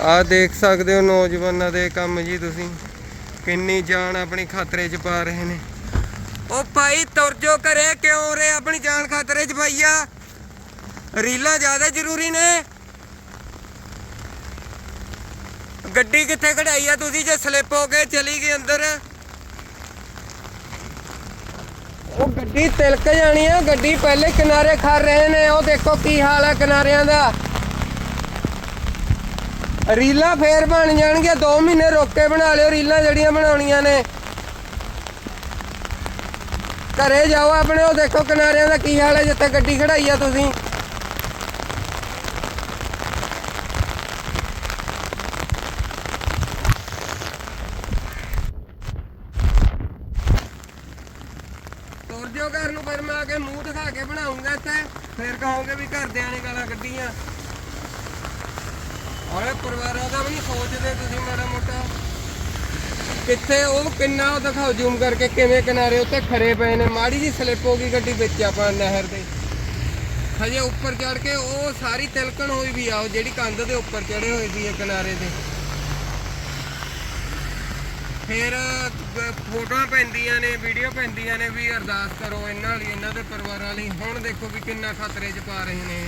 ਆਹ ਦੇਖ ਸਕਦੇ ਹੋ ਨੌਜਵਾਨਾਂ ਦੇ ਕੰਮ ਜੀ ਤੁਸੀਂ। ਕਿੰਨੀ ਜਾਨ ਆਪਣੀ ਖਤਰੇ 'ਚ ਪਾ ਰਹੇ ਨੇ। ਉਹ ਭਾਈ ਤੁਰ ਜੋ ਕਰੇ ਕਿਉਂ ਰੇ ਆਪਣੀ ਜਾਨ ਖਤਰੇ 'ਚ ਪਾਈਆ ਰੀਲਾਂ ਜ਼ਿਆਦਾ ਜ਼ਰੂਰੀ ਨੇ। ਗੱਡੀ ਕਿੱਥੇ ਖੜਾਈ ਆ ਤੁਸੀਂ? ਜੇ ਸਲਿੱਪ ਹੋ ਕੇ ਚਲੀ ਗਈ ਅੰਦਰ। ਉਹ ਗੱਡੀ ਤਿਲਕ ਜਾਣੀ ਆ। ਗੱਡੀ ਪਹਿਲੇ ਕਿਨਾਰੇ ਖੜ ਰਹੇ ਨੇ। ਉਹ ਦੇਖੋ ਕੀ ਹਾਲ ਆ ਕਿਨਾਰਿਆਂ ਦਾ। ਰੀਲਾਂ ਫੇਰ ਬਣ ਜਾਣਗੀਆਂ 2 ਮਹੀਨੇ ਰੋਕ ਕੇ ਬਣਾ ਲਿਓ, ਰੀਲਾਂ ਜਿਹੜੀਆਂ ਬਣਾਉਣੀਆਂ ਨੇ। ਘਰੇ ਜਾਓ ਆਪਣੇ, ਉਹ ਦੇਖੋ ਕਿਨਾਰਿਆਂ ਦਾ ਕੀ ਹਾਲ ਹੈ, ਜਿੱਥੇ ਗੱਡੀ ਖੜਾਈ ਆ ਤੁਸੀਂ। ਤੁਰ ਜਾਓ ਘਰ ਨੂੰ, ਫਿਰ ਮੈਂ ਆ ਕੇ ਮੂੰਹ ਦਿਖਾ ਕੇ ਬਣਾਉਂਗਾ ਇੱਥੇ। ਫਿਰ ਕਹੋਗੇ ਵੀ ਘਰਦਿਆਂ ਨੇ ਗਾਲਾਂ ਕੱਢੀਆਂ। ਔਰੇ ਪਰਿਵਾਰਾਂ ਦਾ ਵੀ ਸੋਚਦੇ ਤੁਸੀਂ ਮਾੜਾ ਮੋਟਾ। ਕਿੱਥੇ ਉਹ ਕਿੰਨਾ ਉਹ ਦਿਖਾਓ ਜ਼ੂਮ ਕਰਕੇ ਕਿਵੇਂ ਕਿਨਾਰੇ ਉੱਤੇ ਖੜੇ ਪਏ ਨੇ। ਮਾੜੀ ਜੀ ਸਲਿੱਪ ਹੋ ਗਈ ਗੱਡੀ ਵਿੱਚ ਆਪਾਂ ਨਹਿਰ ਦੇ। ਹਜੇ ਉੱਪਰ ਚੜ ਕੇ ਉਹ ਸਾਰੀ ਤਿਲਕਣ ਹੋਈ ਵੀ ਆ, ਉਹ ਜਿਹੜੀ ਕੰਧ ਦੇ ਉੱਪਰ ਚੜੇ ਹੋਏ ਵੀ ਆ ਕਿਨਾਰੇ ਤੇ ਫਿਰ ਫੋਟੋਆਂ ਪੈਂਦੀਆਂ ਨੇ, ਵੀਡੀਓ ਪੈਂਦੀਆਂ ਨੇ ਵੀ ਅਰਦਾਸ ਕਰੋ ਇਹਨਾਂ ਲਈ, ਇਹਨਾਂ ਦੇ ਪਰਿਵਾਰਾਂ ਲਈ। ਹੁਣ ਦੇਖੋ ਵੀ ਕਿੰਨਾ ਖਤਰੇ 'ਚ ਪਾ ਰਹੇ ਨੇ।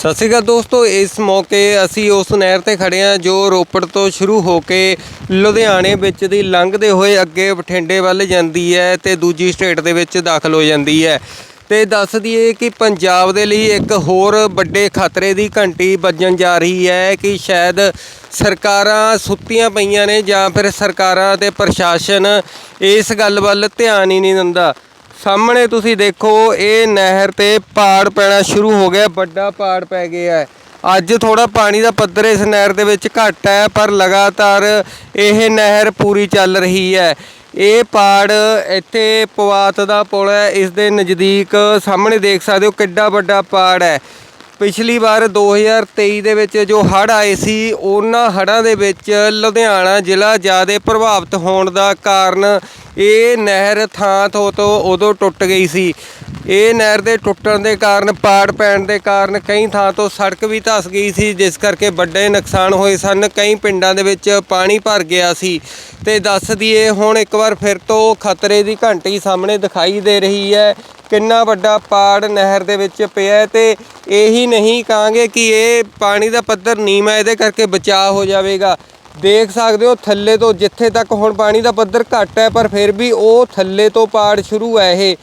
ਸਤਿ ਸ਼੍ਰੀ ਅਕਾਲ ਦੋਸਤੋ, ਇਸ ਮੌਕੇ ਅਸੀਂ ਉਸ ਨਹਿਰ ਤੇ ਖੜੇ ਹਾਂ ਜੋ ਰੋਪੜ ਤੋਂ ਸ਼ੁਰੂ ਹੋ ਕੇ ਲੁਧਿਆਣੇ ਵਿੱਚ ਦੀ ਲੰਘਦੇ ਹੋਏ ਅੱਗੇ ਬਠਿੰਡੇ ਵੱਲ ਜਾਂਦੀ ਹੈ ਤੇ ਦੂਜੀ ਸਟੇਟ ਦੇ ਵਿੱਚ ਦਾਖਲ ਹੋ ਜਾਂਦੀ ਹੈ। ਤੇ ਦੱਸ ਦਈਏ ਕਿ ਪੰਜਾਬ ਦੇ ਲਈ ਇੱਕ ਹੋਰ ਵੱਡੇ ਖਤਰੇ ਦੀ ਘੰਟੀ ਵੱਜਣ ਜਾ ਰਹੀ ਹੈ ਕਿ ਸ਼ਾਇਦ ਸਰਕਾਰਾਂ ਸੁੱਤੀਆਂ ਪਈਆਂ ਨੇ ਜਾਂ ਫਿਰ ਸਰਕਾਰਾਂ ਤੇ ਪ੍ਰਸ਼ਾਸਨ ਇਸ ਗੱਲ ਵੱਲ ਧਿਆਨ ਹੀ ਨਹੀਂ ਦਿੰਦਾ। ਸਾਹਮਣੇ ਤੁਸੀਂ ਦੇਖੋ, ਇਹ ਨਹਿਰ ਤੇ ਪਾੜ ਪੈਣਾ ਸ਼ੁਰੂ ਹੋ ਗਿਆ, ਵੱਡਾ ਪਾੜ ਪੈ ਗਿਆ ਹੈ। ਅੱਜ ਥੋੜਾ ਪਾਣੀ ਦਾ ਪੱਧਰ ਇਸ ਨਹਿਰ ਦੇ ਵਿੱਚ ਘੱਟ ਹੈ, ਪਰ ਲਗਾਤਾਰ ਇਹ ਨਹਿਰ ਪੂਰੀ ਚੱਲ ਰਹੀ ਹੈ। ਇਹ ਪਾੜ ਇੱਥੇ ਪਵਾਤ ਦਾ ਪੁਲ ਹੈ, ਇਸ ਦੇ ਨਜ਼ਦੀਕ ਸਾਹਮਣੇ ਦੇਖ ਸਕਦੇ ਹੋ ਕਿੱਡਾ ਵੱਡਾ ਪਾੜ ਹੈ। ਪਿਛਲੀ ਵਾਰ 2023 ਦੇ ਵਿੱਚ ਜੋ ਹੜ੍ਹ ਆਏ ਸੀ, ਉਹਨਾਂ ਹੜ੍ਹਾਂ ਦੇ ਵਿੱਚ ਲੁਧਿਆਣਾ ਜ਼ਿਲ੍ਹਾ ਜ਼ਿਆਦਾ ਪ੍ਰਭਾਵਿਤ ਹੋਣ ਦਾ ਕਾਰਨ ਇਹ ਨਹਿਰ ਥਾਂ ਤੋਂ ਤੋਂ ਉਦੋਂ ਟੁੱਟ ਗਈ ਸੀ। ਇਹ ਨਹਿਰ ਦੇ ਟੁੱਟਣ ਦੇ ਕਾਰਨ, ਪਾੜ ਪੈਣ ਦੇ ਕਾਰਨ ਕਈ ਥਾਂ ਤੋਂ ਸੜਕ ਵੀ ਧਸ ਗਈ ਸੀ, ਜਿਸ ਕਰਕੇ ਵੱਡੇ ਨੁਕਸਾਨ ਹੋਏ ਸਨ। ਕਈ ਪਿੰਡਾਂ ਦੇ ਵਿੱਚ ਪਾਣੀ ਭਰ ਗਿਆ ਸੀ। ਤੇ ਦੱਸ ਦਈਏ, ਹੁਣ ਇੱਕ ਵਾਰ ਫਿਰ ਤੋਂ ਖਤਰੇ ਦੀ ਘੰਟੀ ਸਾਹਮਣੇ ਦਿਖਾਈ ਦੇ ਰਹੀ ਹੈ। ਕਿੰਨਾ ਵੱਡਾ ਪਾੜ ਨਹਿਰ ਦੇ ਵਿੱਚ ਪਿਆ ਹੈ ਤੇ ਇਹੀ ਨਹੀਂ ਕਹਾਂਗੇ ਕਿ ਇਹ ਪਾਣੀ ਦਾ ਪੱਧਰ ਨੀਵਾਂ ਇਹਦੇ ਕਰਕੇ ਬਚਾਅ ਹੋ ਜਾਵੇਗਾ। ਦੇਖ ਸਕਦੇ ਹੋ, ਥੱਲੇ ਤੋਂ ਜਿੱਥੇ ਤੱਕ ਹੁਣ ਪਾਣੀ ਦਾ ਪੱਧਰ ਘੱਟ ਹੈ, ਪਰ ਫਿਰ ਵੀ ਉਹ ਥੱਲੇ ਤੋਂ ਪਾੜ ਸ਼ੁਰੂ ਹੈ ਇਹ।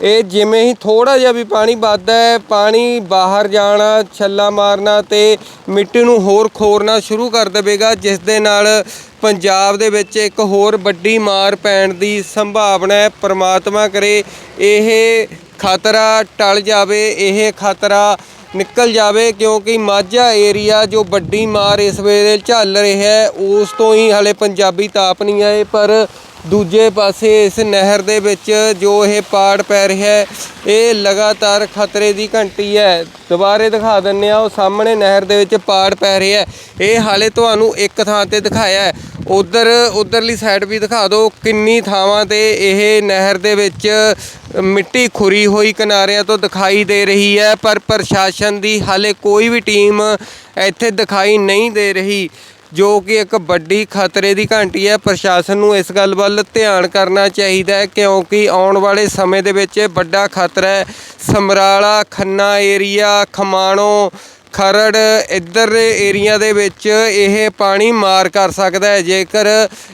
ਇਹ ਜਿਵੇਂ ਹੀ ਥੋੜਾ ਜਿਹਾ ਵੀ ਪਾਣੀ ਵੱਧਦਾ ਹੈ, ਪਾਣੀ ਬਾਹਰ ਜਾਣਾ, ਛੱਲਾ ਮਾਰਨਾ ਤੇ ਮਿੱਟੀ ਨੂੰ ਹੋਰ ਖੋਰਨਾ ਸ਼ੁਰੂ ਕਰ ਦੇਵੇਗਾ, ਜਿਸ ਦੇ ਨਾਲ ਪੰਜਾਬ ਦੇ ਵਿੱਚ ਇੱਕ ਹੋਰ ਵੱਡੀ ਮਾਰ ਪੈਣ ਦੀ ਸੰਭਾਵਨਾ ਹੈ, ਪਰਮਾਤਮਾ ਕਰੇ, ਇਹ ਖਤਰਾ ਟਲ ਜਾਵੇ, ਇਹ ਖਤਰਾ ਨਿਕਲ ਜਾਵੇ ਕਿਉਂਕਿ ਮਾਝਾ ਏਰੀਆ ਜੋ ਵੱਡੀ ਮਾਰ ਇਸ ਵੇਲੇ ਝੱਲ ਰਿਹਾ ਹੈ, ਉਸ ਤੋਂ ਹੀ ਹਲੇ ਪੰਜਾਬੀ ਤਾਪ ਨਹੀਂ ਆਏ, ਪਰ ਦੂਜੇ ਪਾਸੇ ਇਸ ਨਹਿਰ ਦੇ ਵਿੱਚ ਜੋ ਇਹ ਪਾੜ ਪੈ ਰਿਹਾ ਹੈ, ਇਹ ਲਗਾਤਾਰ ਖਤਰੇ ਦੀ ਘੰਟੀ ਹੈ। ਦੁਬਾਰੇ ਦਿਖਾ ਦਿੰਨੇ ਆ ਉਹ ਸਾਹਮਣੇ ਨਹਿਰ ਦੇ ਵਿੱਚ ਪਾੜ ਪੈ ਰਿਹਾ ਹੈ। ਇਹ ਹਾਲੇ ਤੁਹਾਨੂੰ ਇੱਕ ਥਾਂ ਤੇ ਦਿਖਾਇਆ ਹੈ। ਉਧਰ, ਉਧਰਲੀ ਸਾਈਡ ਵੀ ਦਿਖਾ ਦਿਓ, ਕਿੰਨੀ ਥਾਵਾਂ ਤੇ ਇਹ ਨਹਿਰ ਦੇ ਵਿੱਚ ਮਿੱਟੀ ਖੁਰੀ ਹੋਈ ਕਿਨਾਰਿਆਂ ਤੋਂ ਦਿਖਾਈ ਦੇ ਰਹੀ ਹੈ, ਪਰ ਪ੍ਰਸ਼ਾਸਨ ਦੀ ਹਾਲੇ ਕੋਈ ਵੀ ਟੀਮ ਇੱਥੇ ਦਿਖਾਈ ਨਹੀਂ ਦੇ ਰਹੀ, ਜੋ ਕਿ ਇੱਕ ਵੱਡੀ ਖਤਰੇ ਦੀ ਘੰਟੀ ਹੈ। ਪ੍ਰਸ਼ਾਸਨ ਨੂੰ ਇਸ ਗੱਲ ਵੱਲ ਧਿਆਨ ਕਰਨਾ ਚਾਹੀਦਾ ਹੈ, ਕਿਉਂਕਿ ਆਉਣ ਵਾਲੇ ਸਮੇਂ ਦੇ ਵਿੱਚ ਇਹ ਵੱਡਾ ਖਤਰਾ ਹੈ। ਸਮਰਾਲਾ, ਖੰਨਾ ਏਰੀਆ, ਖਮਾਣੋ ਖਰੜ ਇੱਧਰ ਦੇ ਏਰੀਆ ਦੇ ਵਿੱਚ ਇਹ ਪਾਣੀ ਮਾਰ ਕਰ ਸਕਦਾ ਹੈ, ਜੇਕਰ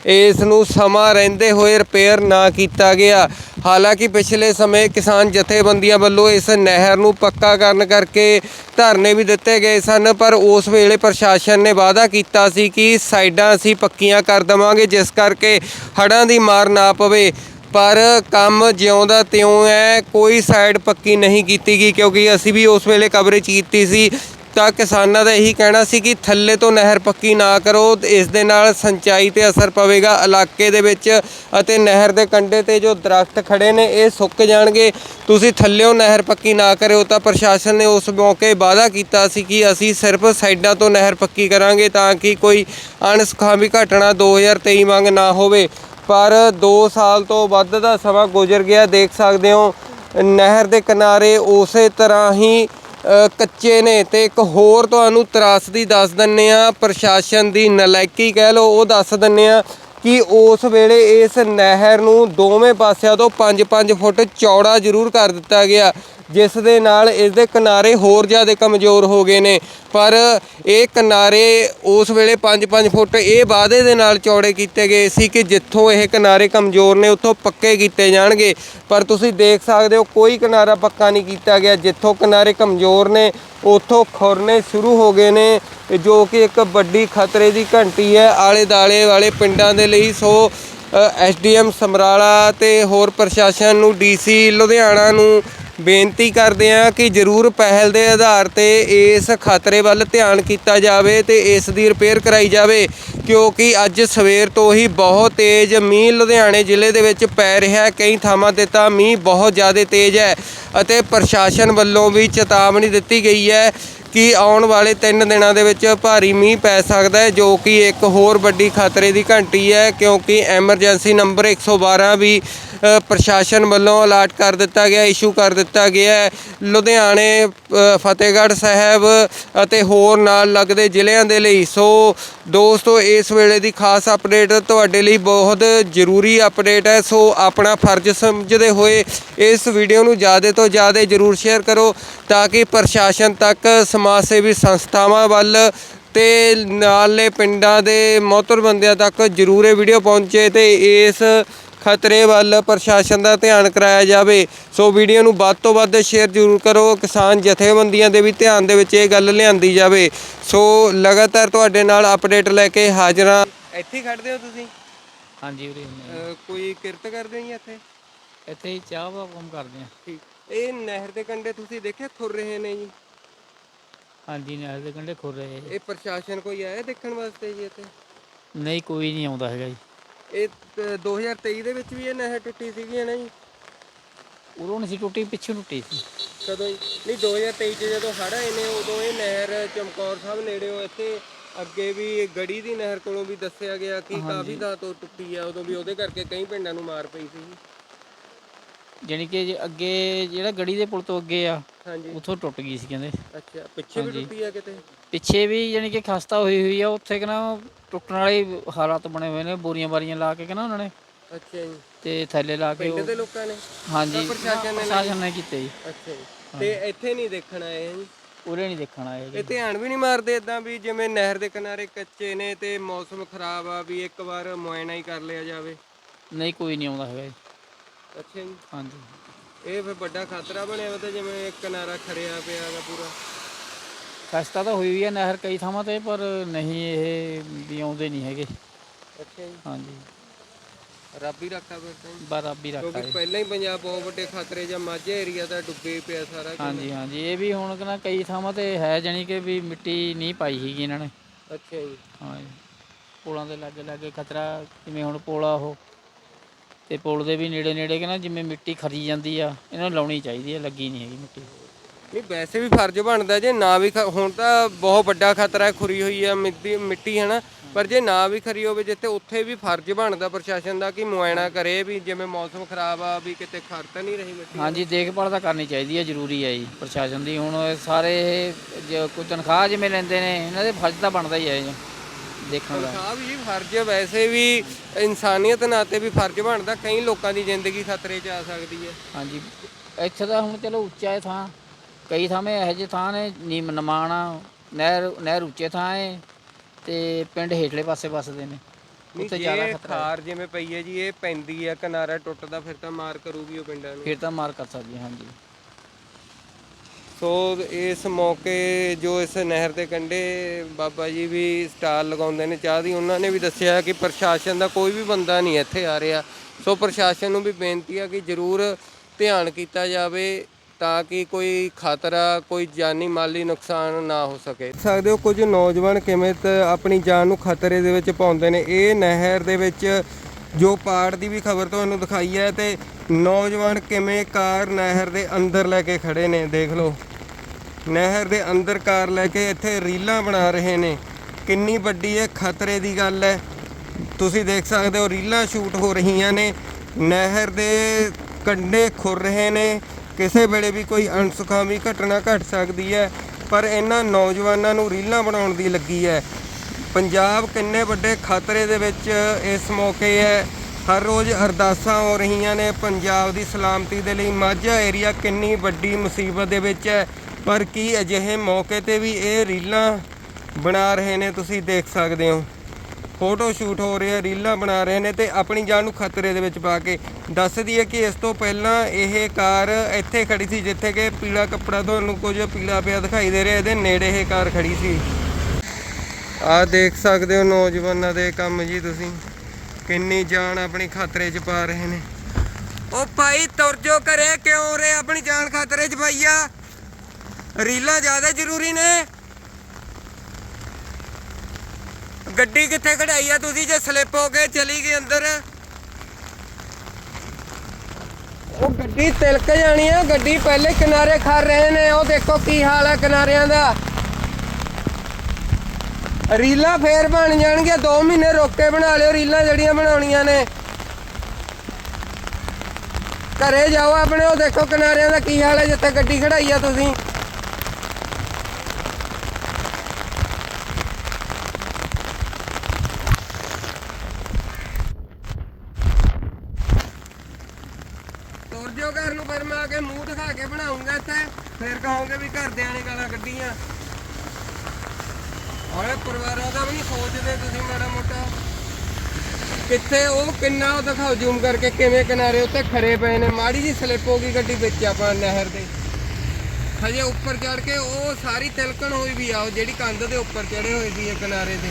ਇਸ ਨੂੰ ਸਮਾਂ ਰਹਿੰਦੇ ਹੋਏ ਰਿਪੇਅਰ ਨਾ ਕੀਤਾ ਗਿਆ। ਹਾਲਾਂਕਿ ਪਿਛਲੇ ਸਮੇਂ ਕਿਸਾਨ ਜਥੇਬੰਦੀਆਂ ਵੱਲੋਂ ਇਸ ਨਹਿਰ ਨੂੰ ਪੱਕਾ ਕਰਨ ਕਰਕੇ ਧਰਨੇ ਵੀ ਦਿੱਤੇ ਗਏ ਸਨ, ਪਰ ਉਸ ਵੇਲੇ ਪ੍ਰਸ਼ਾਸਨ ਨੇ ਵਾਅਦਾ ਕੀਤਾ ਸੀ ਕਿ ਸਾਈਡਾਂ ਅਸੀਂ ਪੱਕੀਆਂ ਕਰ ਦੇਵਾਂਗੇ, ਜਿਸ ਕਰਕੇ ਹੜ੍ਹਾਂ ਦੀ ਮਾਰ ਨਾ ਪਵੇ। ਪਰ ਕੰਮ ਜਿਉਂਦਾ ਤਿਉਂ ਹੈ, ਕੋਈ ਸਾਈਡ ਪੱਕੀ ਨਹੀਂ ਕੀਤੀ ਗਈ, ਕਿਉਂਕਿ ਅਸੀਂ ਵੀ ਉਸ ਵੇਲੇ ਕਵਰੇਜ ਕੀਤੀ ਸੀ ਤਾਂ ਕਿਸਾਨਾਂ ਦਾ ਇਹੀ ਕਹਿਣਾ ਸੀ ਕਿ ਥੱਲੇ ਤੋਂ ਨਹਿਰ ਪੱਕੀ ਨਾ ਕਰੋ, ਇਸ ਦੇ ਨਾਲ ਸਿੰਚਾਈ ਤੇ ਅਸਰ ਪਵੇਗਾ ਇਲਾਕੇ ਦੇ ਵਿੱਚ ਅਤੇ ਨਹਿਰ ਦੇ ਕੰਢੇ ਤੇ ਜੋ ਦਰਖਤ ਖੜੇ ਨੇ ਇਹ ਸੁੱਕ ਜਾਣਗੇ। ਤੁਸੀਂ ਥੱਲਿਓਂ ਨਹਿਰ ਪੱਕੀ ਨਾ ਕਰਿਓ ਤਾਂ ਪ੍ਰਸ਼ਾਸਨ ਨੇ ਉਸ ਮੌਕੇ ਵਾਅਦਾ ਕੀਤਾ ਸੀ ਕਿ ਅਸੀਂ ਸਿਰਫ ਸਾਈਡਾਂ ਤੋਂ ਨਹਿਰ ਪੱਕੀ ਕਰਾਂਗੇ ਤਾਂ ਕਿ ਕੋਈ ਅਣਸੁਖਾਵੀ ਘਟਨਾ 2023 ਵਾਂਗ ਨਾ ਹੋਵੇ। ਪਰ 2 ਸਾਲ ਤੋਂ ਵੱਧ ਦਾ ਸਮਾਂ ਗੁਜ਼ਰ ਗਿਆ, ਦੇਖ ਸਕਦੇ ਹੋ, ਨਹਿਰ ਦੇ ਕਿਨਾਰੇ ਉਸੇ ਤਰ੍ਹਾਂ ਹੀ ਕੱਚੇ ਨੇ ਤੇ ਇੱਕ ਹੋਰ ਤੁਹਾਨੂੰ ਤਰਾਸਦੀ ਦੱਸ ਦਿੰਨੇ ਆ ਪ੍ਰਸ਼ਾਸਨ ਦੀ ਨਲਾਇਕੀ ਕਹਿ ਲਓ, ਉਹ ਦੱਸ ਦਿੰਨੇ ਆ ਕਿ ਉਸ ਵੇਲੇ ਇਸ ਨਹਿਰ ਨੂੰ ਦੋਵੇਂ ਪਾਸਿਆਂ ਤੋਂ 5-5 ਫੁੱਟ ਚੌੜਾ ਜ਼ਰੂਰ ਕਰ ਦਿੱਤਾ ਗਿਆ। ਜਿਸ ਦੇ ਨਾਲ ਇਸ ਦੇ ਕਿਨਾਰੇ ਹੋਰ ਜ਼ਿਆਦਾ ਕਮਜ਼ੋਰ ਹੋ ਗਏ ਨੇ। ਪਰ ਇਹ ਕਿਨਾਰੇ ਉਸ ਵੇਲੇ 5-5 ਫੁੱਟ ਇਹ ਵਾਅਦੇ ਦੇ ਨਾਲ ਚੌੜੇ ਕੀਤੇ ਗਏ ਸੀ ਕਿ ਜਿੱਥੋਂ ਇਹ ਕਿਨਾਰੇ ਕਮਜ਼ੋਰ ਨੇ, ਉੱਥੋਂ ਪੱਕੇ ਕੀਤੇ ਜਾਣਗੇ। ਪਰ ਤੁਸੀਂ ਦੇਖ ਸਕਦੇ ਹੋ, ਕੋਈ ਕਿਨਾਰਾ ਪੱਕਾ ਨਹੀਂ ਕੀਤਾ ਗਿਆ। ਜਿੱਥੋਂ ਕਿਨਾਰੇ ਕਮਜ਼ੋਰ ਨੇ, ਉੱਥੋਂ ਖੁਰਨੇ ਸ਼ੁਰੂ ਹੋ ਗਏ ਨੇ, ਜੋ ਕਿ ਇੱਕ ਵੱਡੀ ਖਤਰੇ ਦੀ ਘੰਟੀ ਹੈ ਆਲੇ ਦਾਲੇ ਵਾਲੇ ਪਿੰਡਾਂ ਦੇ ਲਈ। ਸੋ ਐਸਡੀਐਮ ਸਮਰਾਲਾ ਤੇ ਹੋਰ ਪ੍ਰਸ਼ਾਸਨ ਨੂੰ ਡੀਸੀ ਲੁਧਿਆਣਾ ਨੂੰ ਬੇਨਤੀ ਕਰਦੇ ਹਾਂ ਕਿ ਜ਼ਰੂਰ ਪਹਿਲ ਦੇ ਆਧਾਰ ਤੇ ਇਸ ਖਤਰੇ ਵੱਲ ਧਿਆਨ ਕੀਤਾ ਜਾਵੇ ਤੇ ਇਸ ਦੀ ਰਿਪੇਅਰ ਕਰਾਈ ਜਾਵੇ, ਕਿਉਂਕਿ ਅੱਜ ਸਵੇਰ ਤੋਂ ਹੀ ਬਹੁਤ ਤੇਜ਼ ਮੀਂਹ ਲੁਧਿਆਣੇ ਜ਼ਿਲ੍ਹੇ ਦੇ ਵਿੱਚ ਪੈ ਰਿਹਾ ਹੈ। ਕਈ ਥਾਵਾਂ ਤੇ ਤਾਂ ਮੀਂਹ ਬਹੁਤ ਜ਼ਿਆਦਾ ਤੇਜ਼ ਹੈ ਅਤੇ ਪ੍ਰਸ਼ਾਸਨ ਵੱਲੋਂ ਵੀ ਚੇਤਾਵਨੀ ਦਿੱਤੀ ਗਈ ਹੈ ਕਿ ਆਉਣ ਵਾਲੇ 3 ਦਿਨਾਂ ਦੇ ਵਿੱਚ ਭਾਰੀ ਮੀਂਹ ਪੈ ਸਕਦਾ ਹੈ, ਜੋ ਕਿ ਇੱਕ ਹੋਰ ਵੱਡੀ ਖਤਰੇ ਦੀ ਘੰਟੀ ਹੈ, ਕਿਉਂਕਿ ਐਮਰਜੈਂਸੀ ਨੰਬਰ 112 ਵੀ ਪ੍ਰਸ਼ਾਸਨ ਵੱਲੋਂ ਅਲਰਟ ਕਰ ਦਿੱਤਾ ਗਿਆ, ਇਸ਼ੂ ਕਰ ਦਿੱਤਾ ਗਿਆ ਲੁਧਿਆਣੇ ਫਤਿਹਗੜ੍ਹ ਸਾਹਿਬ ਅਤੇ ਹੋਰ ਨਾਲ ਲੱਗਦੇ ਜ਼ਿਲ੍ਹਿਆਂ ਦੇ ਲਈ। ਸੋ ਦੋਸਤੋ, ਇਸ ਵੇਲੇ ਦੀ ਖਾਸ ਅਪਡੇਟ ਤੁਹਾਡੇ ਲਈ ਬਹੁਤ ਜ਼ਰੂਰੀ ਅਪਡੇਟ ਹੈ। ਸੋ ਆਪਣਾ ਫਰਜ਼ ਸਮਝਦੇ ਹੋਏ ਇਸ ਵੀਡੀਓ ਨੂੰ ਜ਼ਿਆਦਾ ਤੋਂ ਜ਼ਿਆਦਾ ਜ਼ਰੂਰ ਸ਼ੇਅਰ ਕਰੋ ਤਾਂ ਕਿ ਪ੍ਰਸ਼ਾਸਨ ਤੱਕ, ਸਮਾਜ ਸੇਵੀ ਸੰਸਥਾਵਾਂ ਵੱਲ ਤੇ ਨਾਲੇ ਪਿੰਡਾਂ ਦੇ ਮੋਹਤਰ ਬੰਦਿਆਂ ਤੱਕ ਜ਼ਰੂਰ ਇਹ ਵੀਡੀਓ ਪਹੁੰਚੇ ਤੇ ਇਸ ਖਤਰੇ ਵੱਲ ਪ੍ਰਸ਼ਾਸਨ ਦਾ ਧਿਆਨ ਕਰਾਇਆ ਜਾਵੇ। ਸੋ ਵੀਡੀਓ ਨੂੰ ਵੱਧ ਤੋਂ ਵੱਧ ਸ਼ੇਅਰ ਜ਼ਰੂਰ ਕਰੋ। ਕਿਸਾਨ ਜਥੇਬੰਦੀਆਂ ਦੇ ਵੀ ਧਿਆਨ ਦੇ ਵਿੱਚ ਇਹ ਗੱਲ ਲਿਆਂਦੀ ਜਾਵੇ। ਸੋ ਲਗਾਤਾਰ ਤੁਹਾਡੇ ਨਾਲ ਅਪਡੇਟ ਲੈ ਕੇ ਹਾਜ਼ਰ ਹਾਂ। ਇੱਥੇ ਹੀ ਖੜਦੇ ਹੋ ਤੁਸੀਂ? ਹਾਂਜੀ ਵੀਰੇ। ਅਹ ਕੋਈ ਕਿਰਤ ਕਰਦੇ ਹੋ ਜੀ ਇੱਥੇ? ਇੱਥੇ ਹੀ ਚਾਹ ਦਾ ਕੰਮ ਕਰਦੇ ਆ। ਠੀਕ। ਇਹ ਨਹਿਰ ਦੇ ਕੰਢੇ ਤੁਸੀਂ ਦੇਖਿਆ ਖੁਰ ਰਹੇ ਨੇ ਜੀ? ਹਾਂਜੀ ਨਹਿਰ ਦੇ ਕੰਢੇ ਖੁਰ ਰਹੇ ਆ। ਇਹ ਪ੍ਰਸ਼ਾਸਨ ਕੋਈ ਆਇਆ ਦੇਖਣ ਵਾਸਤੇ ਜੀ ਇੱਥੇ? ਨਹੀਂ ਕੋਈ ਨਹੀਂ ਆਉਂਦਾ ਹੈਗਾ ਜੀ। ਇਹ ਤ- 2023 ਦੇ ਵਿੱਚ ਵੀ ਇਹ ਨਹਿਰ ਟੁੱਟੀ ਸੀਗੀ ਹੈ ਨਾ ਜੀ। ਉਰੋਂ ਨਹੀਂ ਸੀ ਟੁੱਟੀ ਪਿੱਛੇ ਟੁੱਟੀ ਸੀ। ਕਦੋਂ ਜੀ? ਨਹੀਂ 2023 ਚ ਜਦੋਂ ਹੜ੍ਹ ਆਏ ਨੇ ਉਦੋਂ ਇਹ ਨਹਿਰ ਚਮਕੌਰ ਸਾਹਿਬ ਨੇੜਿਓਂ ਇੱਥੇ ਅੱਗੇ ਵੀ ਗੜੀ ਦੀ ਨਹਿਰ ਕੋਲੋਂ ਵੀ ਦੱਸਿਆ ਗਿਆ ਕਿ ਕਾਫੀ ਥਾਂ ਤੋਂ ਟੁੱਟੀ ਆ ਉਦੋਂ ਵੀ ਉਹਦੇ ਕਰਕੇ ਕਈ ਪਿੰਡਾਂ ਨੂੰ ਮਾਰ ਪਈ ਸੀ। ਜਾਣੀ ਕਿ ਜੇ ਅੱਗੇ ਜਿਹੜਾ ਗੜੀ ਦੇ ਪੁਲ ਤੋਂ ਅੱਗੇ ਆ ਹਾਂਜੀ। ਉੱਥੋਂ ਟੁੱਟ ਗਈ ਸੀ ਕਹਿੰਦੇ। ਅੱਛਾ ਪਿੱਛੇ ਵੀ ਟੁੱਟੀ ਆ ਕਿਤੇ? ਪਿੱਛੇ ਵੀ ਜਾਣੀ ਕਿ ਖਸਤਾ ਹੋਈ ਹੋਈ ਆ ਉੱਥੇ ਕਹਿੰਦਾ ਟੁੱਟਣ ਵਾਲੇ ਹਾਲਾਤ ਬਣੇ ਹੋਏ ਨੇ ਬੋਰੀਆਂ ਬਾਰੀਆਂ ਲਾ ਕੇ ਕਹਿੰਦਾ ਉਹਨਾਂ ਨੇ। ਅੱਛਾ ਜੀ। ਤੇ ਥੈਲੇ ਲਾ ਕੇ ਪਿੰਡ ਉਹ- ਦੇ ਲੋਕਾਂ ਨੇ? ਹਾਂਜੀ ਪ੍ਰਸ਼ਾਸਨ ਨੇ ਪ੍ਰਸ਼ਾਸਨ ਨੇ ਕੀਤੇ ਜੀ। ਅੱਛਾ ਜੀ। ਤੇ ਇੱਥੇ ਨਹੀਂ ਦੇਖਣ ਆਏ ਜੀ? ਉਰੇ ਨਹੀਂ ਦੇਖਣ ਆਏ ਜੀ ਇਹ ਧਿਆਨ ਵੀ ਨਹੀਂ ਮਾਰਦੇ ਇਦਾਂ ਵੀ ਜਿਵੇਂ ਨਹਿਰ ਦੇ ਕਿਨਾਰੇ ਕੱਚੇ ਨੇ ਤੇ ਮੌਸਮ ਖਰਾਬ ਆ ਵੀ ਇੱਕ ਵਾਰ ਮੁਆਇਨਾ ਹੀ ਕਰ ਲਿਆ ਜਾਵੇ? ਨਹੀਂ ਕੋਈ ਨਹੀਂ ਆਉਂਦਾ ਹੈਗਾ ਜੀ। ਅੱਛਾ ਜੀ। ਹਾਂਜੀ। ਇਹ ਫਿਰ ਵੱਡਾ ਖਤਰਾ ਬਣਿਆ ਵਾ ਤਾਂ ਜਿਵੇਂ ਇੱਕ ਕਿਨਾਰਾ ਖਰਿਆ ਪਿਆ ਗਾ ਪੂਰਾ। ਖਸਤਾ ਤਾਂ ਹੋਈ ਹੋਈ ਆ ਨਹਿਰ ਕਈ ਥਾਵਾਂ ਤੇ ਪਰ ਨਹੀਂ ਇਹ ਵੀ ਆਉਂਦੇ ਨਹੀਂ ਹੈਗੇ। ਅੱਛਾ ਜੀ। ਹਾਂਜੀ। ਰੱਬ ਹੀ ਰੱਖਾ ਫਿਰ ਤਾਂ। ਜੀ। ਬਰਾਬੀ ਰੱਖਾ ਕਿਉਂਕਿ ਪਹਿਲਾਂ ਹੀ ਪੰਜਾਬ ਬਹੁਤ ਵੱਡੇ ਖਤਰੇ ਜਾਂ ਮਾਝਾ ਏਰੀਆ ਦਾ ਡੁੱਬੇ ਪਿਆ ਸਾਰਾ ਕੁਝ। ਹਾਂਜੀ ਹਾਂਜੀ। ਇਹ ਵੀ ਹੁਣ ਕਹਿੰਦਾ ਕਈ ਥਾਵਾਂ ਤੇ ਹੈ ਜਾਣੀ ਕਿ ਵੀ ਮਿੱਟੀ ਨਹੀਂ ਪਾਈ ਸੀਗੀ ਇਹਨਾਂ ਨੇ। ਅੱਛਾ ਜੀ। ਹਾਂਜੀ। ਪੁਲਾਂ ਦੇ ਲਾਗੇ ਲਾਗੇ ਖਤਰਾ ਜਿਵੇਂ ਹੁਣ ਪੁਲ ਉਹ ਤੇ ਪੁਲ ਦੇ ਵੀ ਨੇੜੇ ਨੇੜੇ ਕਹਿੰਦਾ ਜਿਵੇਂ ਮਿੱਟੀ ਖਰੀ ਜਾਂਦੀ ਆ ਇਹਨਾਂ ਨੂੰ ਲਾਉਣੀ ਚਾਹੀਦੀ ਆ ਲੱਗੀ ਨਹੀਂ ਹੈਗੀ ਮਿੱਟੀ। ਨਹੀਂ ਵੈਸੇ ਵੀ ਫਰਜ਼ ਬਣਦਾ ਜੇ ਨਾ ਵੀ ਖ- ਹੁਣ ਤਾਂ ਬਹੁਤ ਵੱਡਾ ਖਤਰਾ ਹੈ ਖੁਰੀ ਹੋਈ ਆ ਮਿੱਟੀ ਮਿੱਟੀ ਹੈ ਨਾ। ਪਰ ਜੇ ਨਾ ਵੀ ਖਰੀ ਹੋਵੇ ਜਿੱਥੇ ਉੱਥੇ ਵੀ ਫਰਜ਼ ਬਣਦਾ ਪ੍ਰਸ਼ਾਸਨ ਦਾ ਕਿ ਮੁਆਇਨਾ ਕਰੇ ਵੀ ਜਿਵੇਂ ਮੌਸਮ ਖਰਾਬ ਆ ਵੀ ਕਿਤੇ ਖਰ ਤਾਂ ਨਹੀਂ ਰਹੀ ਮਿੱਟੀ। ਹਾਂਜੀ ਦੇਖਭਾਲ ਤਾਂ ਕਰਨੀ ਚਾਹੀਦੀ ਹੈ ਜ਼ਰੂਰੀ ਹੈ ਜੀ ਪ੍ਰਸ਼ਾਸਨ ਦੀ। ਹੁਣ ਇਹ ਸਾਰੇ ਇਹ ਜੇ ਕੋਈ ਤਨਖਾਹ ਜਿਵੇਂ ਲੈਂਦੇ ਨੇ ਇਹਨਾਂ ਦੇ ਫਰਜ਼ ਤਾਂ ਬਣਦਾ ਹੀ ਹੈ ਜੀ। ਦੇਖਣ ਦਾ ਵੀ ਜੀ ਫਰਜ਼ ਵੈਸੇ ਵੀ ਇਨਸਾਨੀਅਤ ਨਾਤੇ ਵੀ ਫਰਜ਼ ਬਣਦਾ ਕਈ ਲੋਕਾਂ ਦੀ ਜ਼ਿੰਦਗੀ ਖਤਰੇ 'ਚ ਆ ਸਕਦੀ ਹੈ। ਹਾਂਜੀ। ਇੱਥੇ ਤਾਂ ਹੁਣ ਚਲੋ ਉੱਚਾ ਹੈ ਥਾਂ। ਕਈ ਥਾਵੇਂ ਇਹੋ ਜਿਹੇ ਥਾਂ ਨੇ ਨੀਮ ਨਮਾਣਾ ਨਹਿਰ ਨਹਿਰ ਉੱਚੇ ਥਾਂ ਹੈ ਤੇ ਪਿੰਡ ਹੇਠਲੇ ਪਾਸੇ ਵਸਦੇ ਨੇ। ਉੱਥੇ ਜ਼ਿਆਦਾ ਖਤਰਾ ਹੈ। ਖਾਰ ਜਿਵੇਂ ਪਈ ਹੈ ਜੀ ਇਹ ਪੈਂਦੀ ਆ ਕਿਨਾਰਾ ਟੁੱਟਦਾ ਫਿਰ ਤਾਂ ਮਾਰ ਕਰੂਗੀ ਉਹ ਪਿੰਡਾਂ ਨੂੰ। ਫਿਰ ਤਾਂ ਮਾਰ ਕਰ ਸਕਦੀ ਹੈ, ਹਾਂਜੀ। ਸੋ ਇਸ ਮੌਕੇ ਜੋ ਇਸ ਨਹਿਰ ਦੇ ਕੰਢੇ ਬਾਬਾ ਜੀ ਵੀ ਸਟਾਲ ਲਗਾਉਂਦੇ ਨੇ, ਚਾਹ ਦੀ, ਉਹਨਾਂ ਨੇ ਵੀ ਦੱਸਿਆ ਕਿ ਪ੍ਰਸ਼ਾਸਨ ਦਾ ਕੋਈ ਵੀ ਬੰਦਾ ਨਹੀਂ ਇੱਥੇ ਆ ਰਿਹਾ। ਸੋ ਪ੍ਰਸ਼ਾਸਨ ਨੂੰ ਵੀ ਬੇਨਤੀ ਆ ਕਿ ਜ਼ਰੂਰ ਧਿਆਨ ਕੀਤਾ ਜਾਵੇ ਤਾਂ ਕਿ ਕੋਈ ਖਤਰਾ, ਕੋਈ ਜਾਨੀ ਮਾਲੀ ਨੁਕਸਾਨ ਨਾ ਹੋ ਸਕੇ। ਸਕਦੇ ਹੋ ਕੁਝ ਨੌਜਵਾਨ ਕਿਵੇਂ ਤ- ਆਪਣੀ ਜਾਨ ਨੂੰ ਖਤਰੇ ਦੇ ਵਿੱਚ ਪਾਉਂਦੇ ਨੇ। ਇਹ ਨਹਿਰ ਦੇ ਵਿੱਚ ਜੋ ਪਾੜ ਦੀ ਵੀ ਖਬਰ ਤੁਹਾਨੂੰ ਦਿਖਾਈ ਹੈ ਤੇ ਨੌਜਵਾਨ ਕਿਵੇਂ ਕਾਰ ਨਹਿਰ ਦੇ ਅੰਦਰ ਲੈ ਕੇ ਖੜੇ ਨੇ, ਦੇਖ ਲਓ। ਨਹਿਰ ਦੇ ਅੰਦਰ ਕਾਰ ਲੈ ਕੇ ਇੱਥੇ ਰੀਲਾਂ ਬਣਾ ਰਹੇ ਨੇ। ਕਿੰਨੀ ਵੱਡੀ ਇਹ ਖਤਰੇ ਦੀ ਗੱਲ ਹੈ। ਤੁਸੀਂ ਦੇਖ ਸਕਦੇ ਹੋ ਰੀਲਾਂ ਸ਼ੂਟ ਹੋ ਰਹੀਆਂ ਨੇ। ਨਹਿਰ ਦੇ ਕੰਢੇ ਖੁਰ ਰਹੇ ਨੇ। ਕਿਸੇ ਵੇਲੇ ਵੀ ਕੋਈ ਅਣਸੁਖਾਵੀ ਘਟਨਾ ਘਟ ਸਕਦੀ ਹੈ, ਪਰ ਇਹਨਾਂ ਨੌਜਵਾਨਾਂ ਨੂੰ ਰੀਲਾਂ ਬਣਾਉਣ ਦੀ ਲੱਗੀ ਹੈ। ਪੰਜਾਬ ਕਿੰਨੇ ਵੱਡੇ ਖਤਰੇ ਦੇ ਵਿੱਚ ਇਸ ਮੌਕੇ ਹੈ। ਹਰ ਰੋਜ਼ ਅਰਦਾਸਾਂ ਹੋ ਰਹੀਆਂ ਨੇ। ਪੰਜਾਬ ਦੀ ਸਲਾਮਤੀ ਦੇ ਲਈ ਮਾਝਾ ਏਰੀਆ ਕਿੰਨੀ ਵੱਡੀ ਮੁਸੀਬਤ ਦੇ ਵਿੱਚ ਹੈ। ਪਰ ਕੀ ਅਜਿਹੇ ਮੌਕੇ ਤੇ ਵੀ ਇਹ ਰੀਲਾਂ ਬਣਾ ਰਹੇ ਨੇ, ਤੁਸੀਂ ਦੇਖ ਸਕਦੇ ਹੋ। ਫੋਟੋ ਸ਼ੂਟ ਹੋ ਰਿਹਾ, ਰੀਲਾਂ ਬਣਾ ਰਹੇ ਨੇ ਤੇ ਆਪਣੀ ਜਾਨ ਨੂੰ ਖਤਰੇ ਦੇ ਵਿੱਚ ਪਾ ਕੇ। ਦੱਸਦੀ ਹੈ ਕਿ ਇਸ ਤੋਂ ਪਹਿਲਾਂ ਇਹ ਕਾਰ ਇੱਥੇ ਖੜੀ ਸੀ, ਜਿੱਥੇ ਕਿ ਪੀਲਾ ਕੱਪੜਾ, ਤੁਹਾਨੂੰ ਕੁਝ ਪੀਲਾ ਪਿਆ ਦਿਖਾਈ ਦੇ ਰਿਹਾ। ਇਹਦੇ ਨੇੜੇ ਇਹ ਕਾਰ ਖੜੀ ਸੀ। ਆਹ ਦੇਖ ਸਕਦੇ ਹੋ ਨੌਜਵਾਨਾਂ ਦੇ ਕੰਮ ਜੀ ਤੁਸੀਂ। ਕਿੰਨੀ ਜਾਨ ਆਪਣੀ ਖਤਰੇ 'ਚ ਪਾ ਰਹੇ ਨੇ। ਉਹ ਭਾਈ ਤੁਰ ਜੋ ਕਰੇ ਕਿਉਂ ਰੇ ਆਪਣੀ ਜਾਨ ਖਤਰੇ 'ਚ ਪਾਈ ਰੀਲਾਂ ਜ਼ਿਆਦਾ ਜ਼ਰੂਰੀ ਨੇ। ਗੱਡੀ ਕਿੱਥੇ ਖੜਾਈ ਆ ਤੁਸੀਂ ਜੇ ਸਲਿੱਪ ਹੋ ਕੇ ਚਲੀ ਗਈ ਅੰਦਰ। ਉਹ ਗੱਡੀ ਤਿਲਕ ਜਾਣੀ ਆ, ਗੱਡੀ ਪਹਿਲੇ ਕਿਨਾਰੇ ਖੜ ਰਹੇ ਨੇ, ਉਹ ਦੇਖੋ ਕੀ ਹਾਲ ਆ ਕਿਨਾਰਿਆਂ ਦਾ। ਰੀਲਾਂ ਫੇਰ ਬਣ ਜਾਣਗੀਆਂ 2 ਮਹੀਨੇ ਰੋਕ ਕੇ ਬਣਾ ਲਿਓ, ਰੀਲਾਂ ਜਿਹੜੀਆਂ ਬਣਾਉਣੀਆਂ ਨੇ। ਘਰੇ ਜਾਓ ਆਪਣੇ, ਉਹ ਦੇਖੋ ਕਿਨਾਰਿਆਂ ਦਾ ਕੀ ਹਾਲ ਹੈ, ਜਿੱਥੇ ਗੱਡੀ ਖੜਾਈ ਆ ਤੁਸੀਂ। ਤੁਰ ਜਾਓ ਘਰ ਨੂੰ ਪਰ ਮੈਂ ਆ ਕੇ ਮੂੰਹ ਦਿਖਾ ਕੇ ਬਣਾਉਂਗਾ ਇੱਥੇ। ਫੇਰ ਕਹੋਗੇ ਵੀ ਘਰਦਿਆਂ ਨੇ ਗਾਲਾਂ ਕੱਢੀਆਂ। ਔਰੇ ਪਰਿਵਾਰਾਂ ਦਾ ਵੀ ਨਹੀਂ ਸੋਚਦੇ ਤੁਸੀਂ ਮਾੜਾ ਮੋਟਾ। ਕਿੱਥੇ ਉਹ ਕਿੰਨਾ ਉਹ ਦਿਖਾਓ ਜ਼ੂਮ ਕਰਕੇ ਕਿਵੇਂ ਕਿਨਾਰੇ ਉੱਤੇ ਖੜੇ ਪਏ ਨੇ। ਮਾੜੀ ਜੀ ਸਲਿੱਪ ਹੋ ਗਈ ਗੱਡੀ ਵਿੱਚ ਆਪਾਂ ਨਹਿਰ ਦੇ। ਹਜੇ ਉੱਪਰ ਚੜ ਕੇ ਉਹ ਸਾਰੀ ਤਿਲਕਣ ਹੋਈ ਵੀ ਆ, ਉਹ ਜਿਹੜੀ ਕੰਧ ਦੇ ਉੱਪਰ ਚੜੇ ਹੋਏ ਸੀ ਇਹ ਕਿਨਾਰੇ ਦੇ।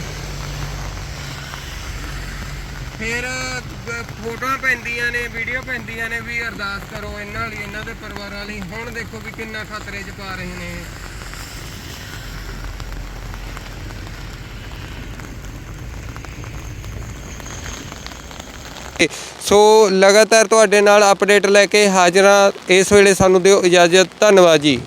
ਫਿਰ ਫੋਟੋਆਂ ਪੈਂਦੀਆਂ ਨੇ, ਵੀਡੀਓ ਪੈਂਦੀਆਂ ਨੇ ਵੀ ਅਰਦਾਸ ਕਰੋ ਇਹਨਾਂ ਲਈ, ਇਹਨਾਂ ਦੇ ਪਰਿਵਾਰਾਂ ਲਈ। ਹੁਣ ਦੇਖੋ ਵੀ ਕਿੰਨਾ ਖਤਰੇ 'ਚ ਪਾ ਰਹੇ ਨੇ। ਓਕੇ ਸੋ ਲਗਾਤਾਰ ਤੁਹਾਡੇ ਨਾਲ ਅਪਡੇਟ ਲੈ ਕੇ ਹਾਜ਼ਰਾਂ ਇਸ ਵੇਲੇ ਸਾਨੂੰ ਦਿਓ ਇਜਾਜ਼ਤ, ਧੰਨਵਾਦ ਜੀ।